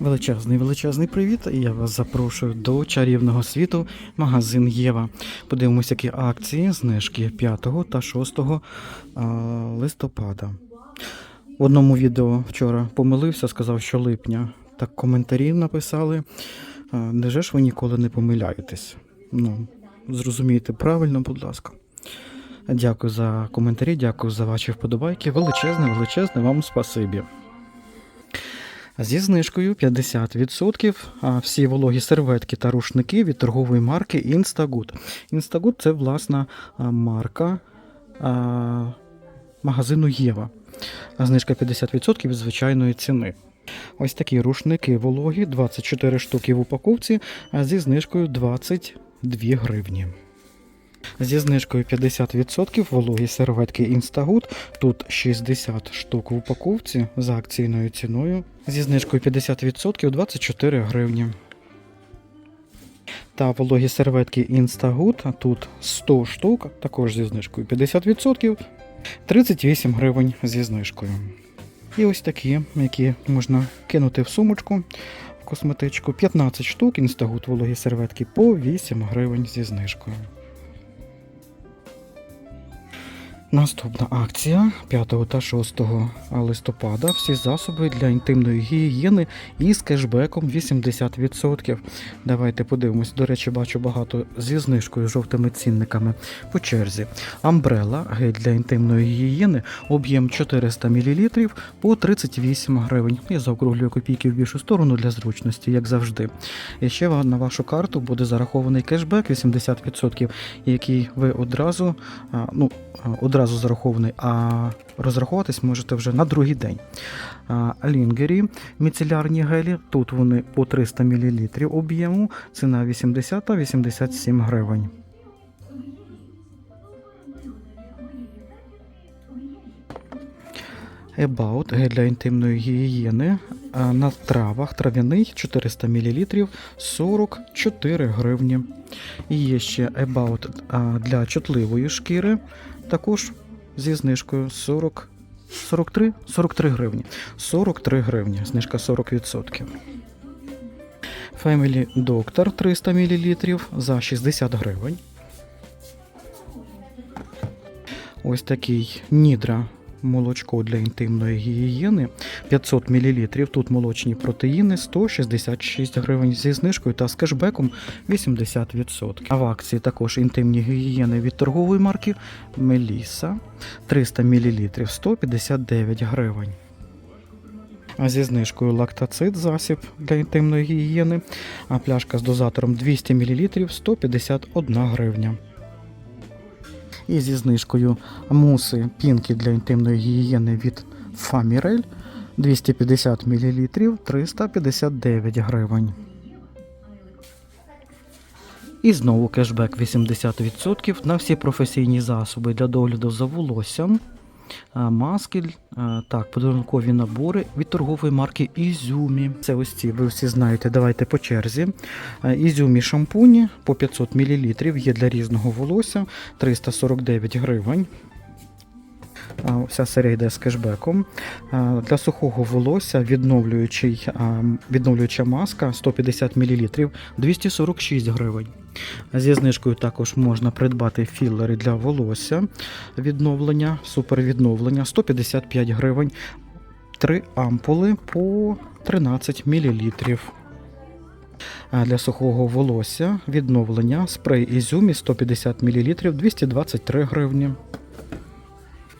Величезний величезний привіт! Я вас запрошую до чарівного світу магазин Єва. Подивимося, які акції, знижки 5 та 6 листопада. В одному відео вчора помилився, сказав, що липня. Так коментарів написали. Неже ж ви ніколи не помиляєтесь? Ну, зрозумійте правильно, будь ласка. Дякую за коментарі, дякую за ваші вподобайки. Величезне, величезне вам спасибі. Зі знижкою 50% всі вологі серветки та рушники від торгової марки Instagood. Instagood – це власна марка магазину Єва. Знижка 50% від звичайної ціни. Ось такі рушники вологі, 24 штуки в упаковці, зі знижкою 22 гривні. Зі знижкою 50% вологі серветки Instagood. Тут 60 штук в упаковці за акційною ціною. Зі знижкою 50% 24 гривні. Та вологі серветки Instagood. Тут 100 штук, також зі знижкою 50%. 38 гривень зі знижкою. І ось такі, які можна кинути в сумочку косметичку. 15 штук Instagood вологі серветки по 8 гривень зі знижкою. Наступна акція 5 та 6 листопада. Всі засоби для інтимної гігієни із кешбеком 80%. Давайте подивимось. До речі, бачу багато зі знижкою жовтими цінниками по черзі. Амбрела, гель для інтимної гігієни, об'єм 400 мл по 38 гривень. Я заокруглюю копійки в більшу сторону для зручності, як завжди. І ще на вашу карту буде зарахований кешбек 80%, який ви одразу, ну, а, одразу зарахований, а розраховуватись можете вже на другий день. Лінгері, міцелярні гелі, тут вони по 300 мл об'єму, ціна 80 та 87 гривень. About гель для інтимної гігієни на травах трав'яний 400 мл 44 гривні. І є ще About для чутливої шкіри, також зі знижкою 40, 43, 43 гривні. 43 гривні, знижка 40%. Family Doctor 300 мл за 60 гривень. Ось такий Нідра молочко для інтимної гігієни 500 мл. Тут молочні протеїни 166 гривень зі знижкою та з кешбеком 80%. А в акції також інтимні гігієни від торгової марки Меліса 300 мл 159 гривень. А зі знижкою лактацит засіб для інтимної гігієни, а пляшка з дозатором 200 мл 151 гривня. І зі знижкою муси пінки для інтимної гігієни від Фамірель 250 мл 359 гривень. І знову кешбек 80% на всі професійні засоби для догляду за волоссям. А, так, подарункові набори від торгової марки Ізюмі. Це ось ці, ви всі знаєте, давайте по черзі. Ізюмі шампуні по 500 мл є для різного волосся 349 гривень. Вся серія йде з кешбеком. Для сухого волосся відновлюючий, відновлююча маска 150 мл 246 гривень. Зі знижкою також можна придбати філери для волосся відновлення, супервідновлення 155 гривень. Три ампули по 13 мл. Для сухого волосся відновлення спрей Ізюмі 150 мл 223 гривні.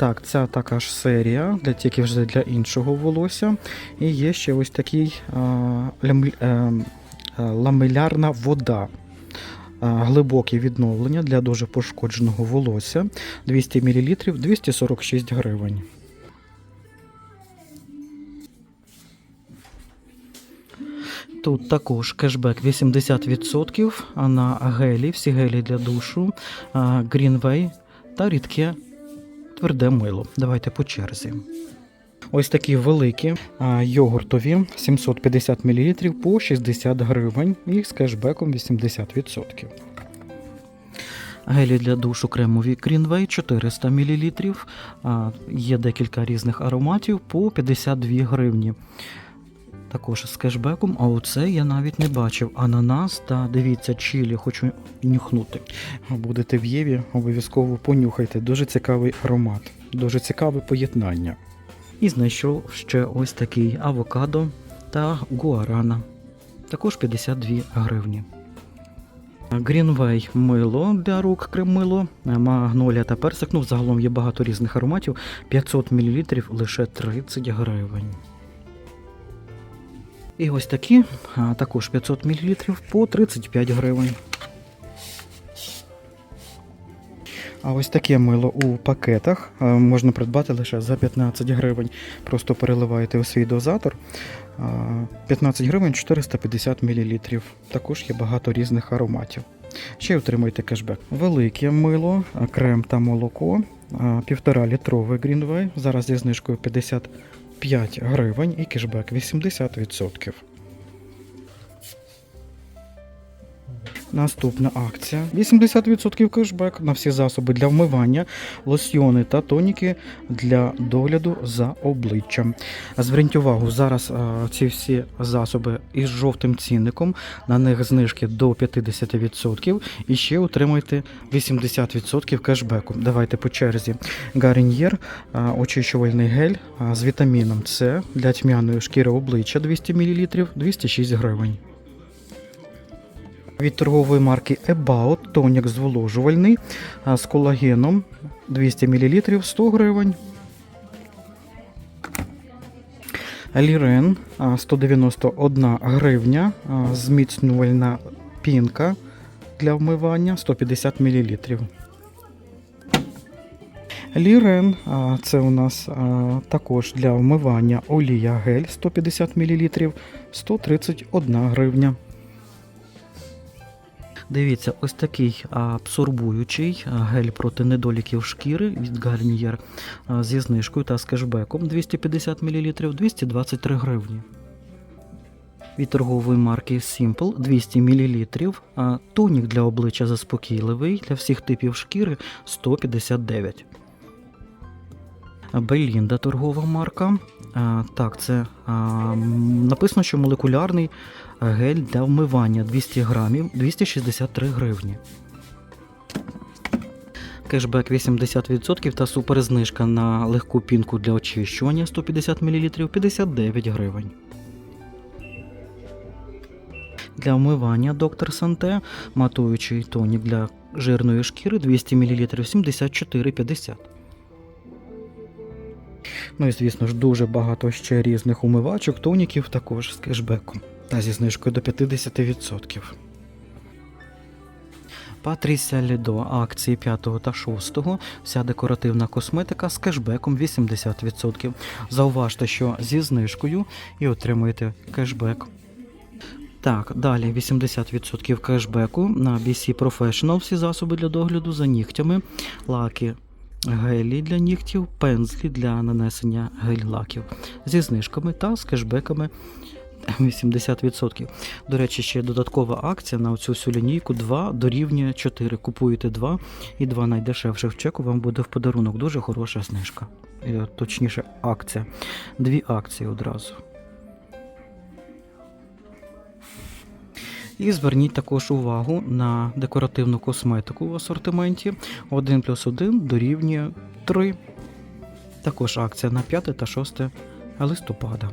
Так, ця така ж серія, для тільки вже для іншого волосся. І є ще ось такий а, лям- е, е, ламелярна вода. Глибоке відновлення для дуже пошкодженого волосся 200 мл 246 гривень. Тут також кешбек 80% на гелі, всі гелі для душу, а, Greenway та рідке тверде мило. Давайте по черзі. Ось такі великі йогуртові 750 мл по 60 гривень і з кешбеком 80%. Гелі для душу кремові Крінвей 400 мл. Є декілька різних ароматів по 52 гривні. Також з кешбеком, а оце я навіть не бачив. Ананас та дивіться, чилі, хочу нюхнути. Будете в Єві, обов'язково понюхайте. Дуже цікавий аромат, дуже цікаве поєднання. І знайшов ще ось такий авокадо та гуарана. Також 52 гривні. Грінвей мило для рук крем-мило, магнолія та персик. Ну, загалом є багато різних ароматів. 500 мл лише 30 гривень. І ось такі, також 500 мл по 35 гривень. А ось таке мило у пакетах можна придбати лише за 15 гривень. Просто переливаєте у свій дозатор. 15 гривень 450 мл. Також є багато різних ароматів. Ще й отримуєте кешбек. Велике мило, крем та молоко, а, півтора літровий Greenway. Зараз зі знижкою 55 гривень і кешбек 80%. Наступна акція: 80% кешбек на всі засоби для вмивання, лосьйони та тоніки для догляду за обличчям. Зверніть увагу, зараз а, ці всі засоби із жовтим цінником, на них знижки до 50% і ще отримуєте 80% кешбеку. Давайте по черзі. Гарньєр, очищувальний гель а, з вітаміном С для тьмяної шкіри обличчя 200 мл 206 гривень. Від торгової марки About тонік зволожувальний з колагеном 200 мл 100 гривень. Лірен 191 гривня, зміцнювальна пінка для вмивання 150 мл. Лірен, це у нас також для вмивання олія гель 150 мл 131 гривня. Дивіться, ось такий абсорбуючий гель проти недоліків шкіри від Garnier зі знижкою та з кешбеком 250 мл 223 гривні. Від торгової марки Simple 200 мл. А, тонік для обличчя заспокійливий для всіх типів шкіри 159. Белінда торгова марка. Так, це написано, що молекулярний гель для вмивання 200 грамів 263 гривні. Кешбек 80% та суперзнижка на легку пінку для очищування 150 мл 59 гривень. Для вмивання доктор Санте матуючий тонік для жирної шкіри 200 мл 74,50. Ну і звісно ж дуже багато ще різних умивачок, тоніків також з кешбеком та зі знижкою до 50%. Патрісія Лідо акції 5 та 6. Вся декоративна косметика з кешбеком 80%. Зауважте, що зі знижкою і отримуєте кешбек. Так, далі 80% кешбеку на BC Professional всі засоби для догляду за нігтями, лаки гелі для нігтів, пензлі для нанесення гель-лаків зі знижками та з кешбеками 80%. До речі, ще додаткова акція на цю всю лінійку 2 дорівнює 4. Купуєте 2 і 2 найдешевше в чеку вам буде в подарунок. Дуже хороша знижка. Е, Точніше, акція. Дві акції одразу. І зверніть також увагу на декоративну косметику в асортименті 1 плюс 1 дорівнює 3. Також акція на 5 та 6 листопада.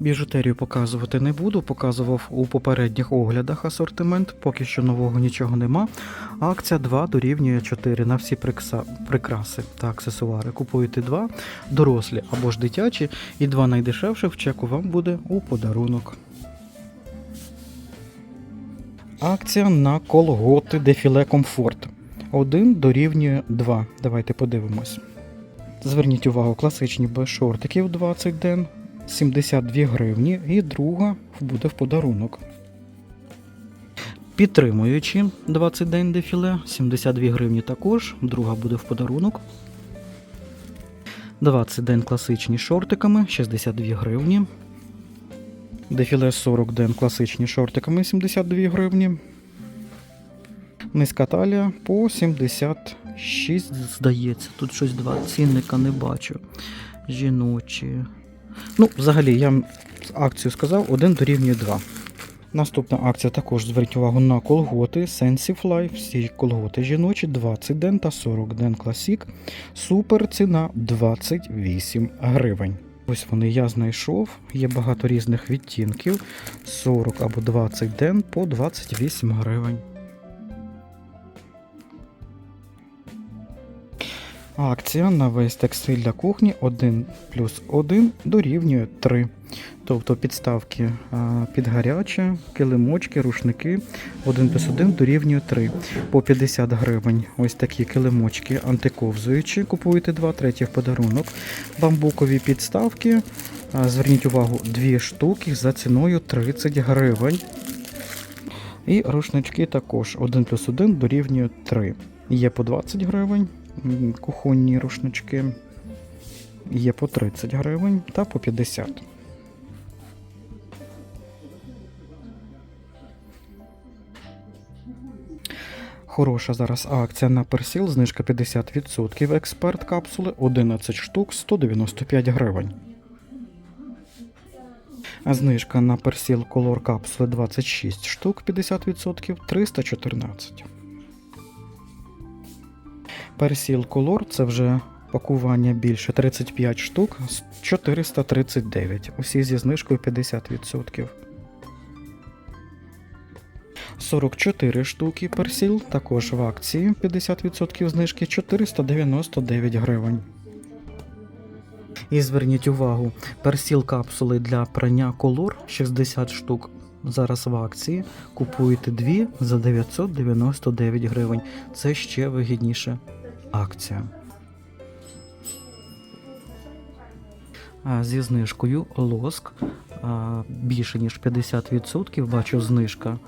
Біжутерію показувати не буду, показував у попередніх оглядах асортимент, поки що нового нічого нема. Акція 2 дорівнює 4 на всі прикраси та аксесуари. Купуєте 2 дорослі або ж дитячі, і 2 найдешевше в чеку вам буде у подарунок. Акція на колготи Дефіле Комфорт. 1 дорівнює 2. Давайте подивимось. Зверніть увагу, класичні без шортиків 20 ден, 72 гривні, і друга буде в подарунок. Підтримуючи 20 день дефіле, 72 гривні також, друга буде в подарунок. 20 день класичні шортиками, 62 гривні. Дефіле 40 ден класичні шортиками 72 гривні. Низька талія по 76, здається. Тут щось два цінника не бачу. Жіночі. Ну, взагалі, я акцію сказав, 1 дорівнює 2. Наступна акція також зверніть увагу на колготи Sensifly. Всі колготи жіночі 20 ден та 40 ден класік. Супер ціна 28 гривень. Ось вони я знайшов. Є багато різних відтінків. 40 або 20 ден по 28 гривень. Акція на весь текстиль для кухні 1 плюс 1 дорівнює 3. Тобто підставки під гаряче, килимочки, рушники 1 плюс 1 дорівнює 3. По 50 гривень. Ось такі килимочки антиковзуючі. Купуєте 2, третій в подарунок. Бамбукові підставки. Зверніть увагу, 2 штуки за ціною 30 гривень. І рушнички також 1 плюс 1 дорівнює 3. Є по 20 гривень кухонні рушнички. Є по 30 гривень та по 50. Хороша зараз акція на персіл, знижка 50%. Експерт капсули 11 штук 195 гривень. А знижка на персіл колор капсули 26 штук 50% 314. Персіл колор це вже пакування більше 35 штук з 439. Усі зі знижкою 50%. 44 штуки персіл, також в акції 50% знижки 499 гривень. І зверніть увагу, персіл капсули для прання колор 60 штук. Зараз в акції купуєте дві за 999 гривень. Це ще вигідніша акція. Зі знижкою лоск більше ніж 50%. Бачу знижка.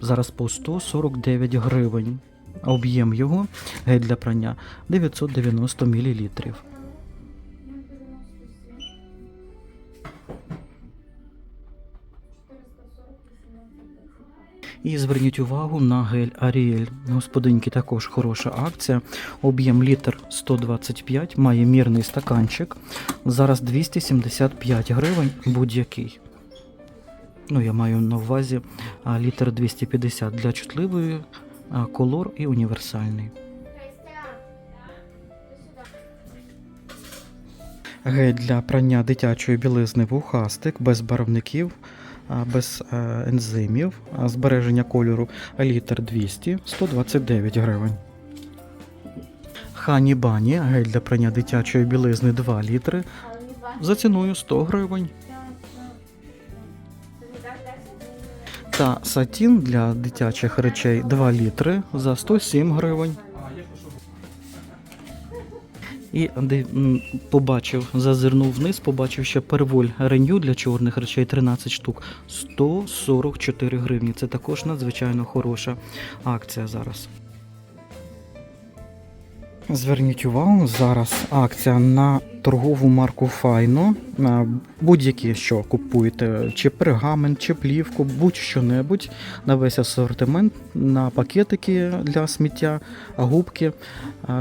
Зараз по 149 гривень. Об'єм його для прання 990 мл. І зверніть увагу на гель Аріель. Господинки також хороша акція. Об'єм літр 125, має мірний стаканчик. Зараз 275 гривень будь-який. Ну, я маю на увазі літр 250 для чутливої, колор і універсальний. Гель для прання дитячої білизни вухастик без барвників, без е, ензимів, збереження кольору літр 200 129 гривень. Хані Бані гель для прання дитячої білизни 2 літри за ціною 100 гривень. Та сатін для дитячих речей 2 літри за 107 гривень. І побачив, зазирнув вниз, побачив ще перволь реню для чорних речей 13 штук 144 гривні. Це також надзвичайно хороша акція зараз. Зверніть увагу, зараз акція на торгову марку Файно. Будь-які, що купуєте, чи пергамент, чи плівку, будь-що-небудь на весь асортимент, на пакетики для сміття, губки,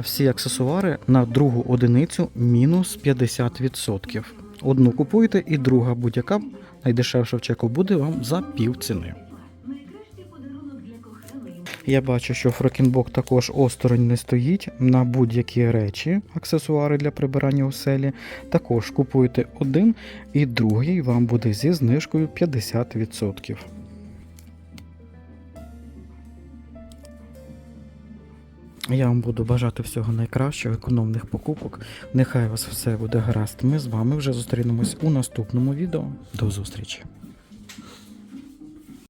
всі аксесуари на другу одиницю мінус 50%. Одну купуєте і друга будь-яка найдешевша в чеку буде вам за пів ціни. Я бачу, що Фрокінбок також осторонь не стоїть на будь-які речі, аксесуари для прибирання у селі. Також купуєте один і другий вам буде зі знижкою 50%. Я вам буду бажати всього найкращого, економних покупок. Нехай вас все буде гаразд. Ми з вами вже зустрінемось у наступному відео. До зустрічі!